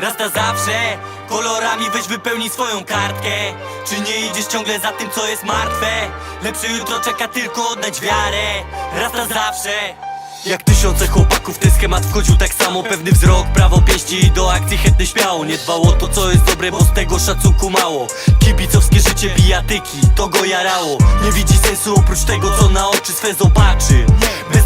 raz na zawsze Kolorami weź wypełnij swoją kartkę. Czy nie idziesz ciągle za tym, co jest martwe? Lepsze jutro czeka tylko oddać wiarę. Raz na zawsze. Jak tysiące chłopaków ten schemat wchodził tak samo. Pewny wzrok, prawo pięści i do akcji chętny śmiało. Nie dbał o to co jest dobre, bo z tego szacunku mało. Kibicowskie życie bijatyki, to go jarało. Nie widzi sensu oprócz tego co na oczy swe zobaczy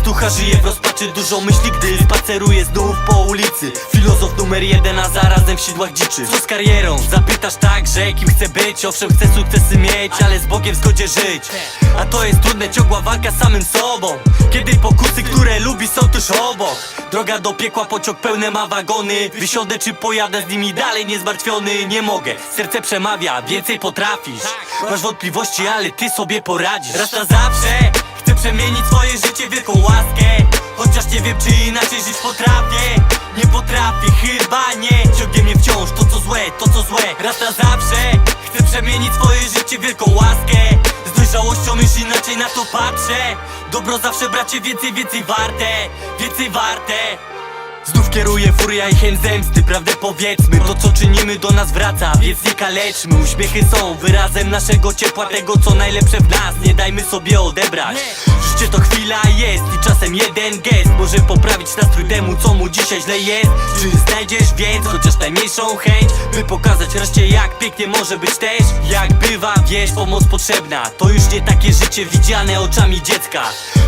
ducha żyje w rozpaczy, dużo myśli gdy spaceruje znów po ulicy. Filozof numer jeden, a zarazem w sidłach dziczy. Co z karierą? Zapytasz tak, że kim chce być? Owszem chce sukcesy mieć, ale z Bogiem w zgodzie żyć. A to jest trudne, ciągła walka z samym sobą. Kiedy pokusy, które lubi są tuż obok. Droga do piekła, pociąg pełne ma wagony. Wysiądę czy pojadę z nimi dalej niezmartwiony. Nie mogę, serce przemawia, więcej potrafisz. Masz wątpliwości, ale ty sobie poradzisz. Raz na zawsze chcę przemienić swoje życie wielką wiem czy inaczej żyć potrafię. Nie potrafię, chyba nie. Ciągnie mnie wciąż to co złe, to co złe. Raz na zawsze chcę przemienić swoje życie w wielką łaskę. Z dojrzałością już inaczej na to patrzę. Dobro zawsze bracie więcej, więcej warte. Więcej warte. Znów kieruje furia i chęć zemsty Prawdę powiedzmy, to co czynimy do nas wraca Więc nie kaleczmy, uśmiechy są wyrazem naszego ciepła Tego co najlepsze w nas, nie dajmy sobie odebrać. Życie to chwila jest i czasem jeden gest Może poprawić nastrój temu co mu dzisiaj źle jest. Czy znajdziesz więc chociaż najmniejszą chęć By pokazać reszcie jak pięknie może być też? Jak bywa, wiesz, pomoc potrzebna. To już nie takie życie widziane oczami dziecka.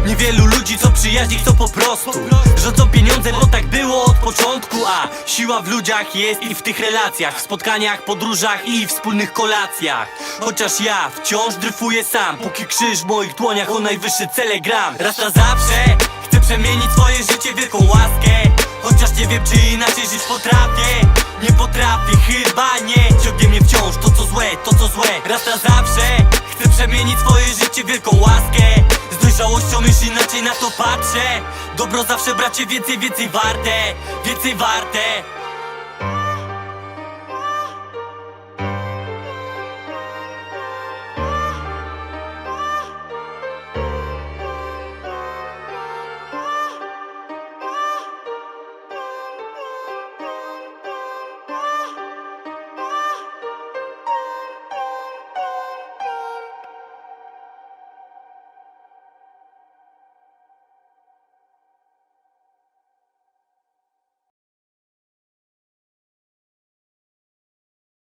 Niewielu ludzi co przyjaźni chcą po prostu. Rządzą pieniądze, bo tak było od początku A siła w ludziach jest i w tych relacjach W spotkaniach, podróżach i wspólnych kolacjach. Chociaż ja wciąż dryfuję sam Póki krzyż w moich dłoniach o najwyższe cele gram. Raz na zawsze przemienić swoje życie w wielką łaskę. Chociaż nie wiem czy inaczej żyć potrafię. Nie potrafię, chyba nie. Ciągnie mnie wciąż to co złe, to co złe. Raz na zawsze chcę przemienić swoje życie w wielką łaskę. Z dojrzałością już inaczej na to patrzę. Dobro zawsze bracie więcej, więcej warte. Więcej warte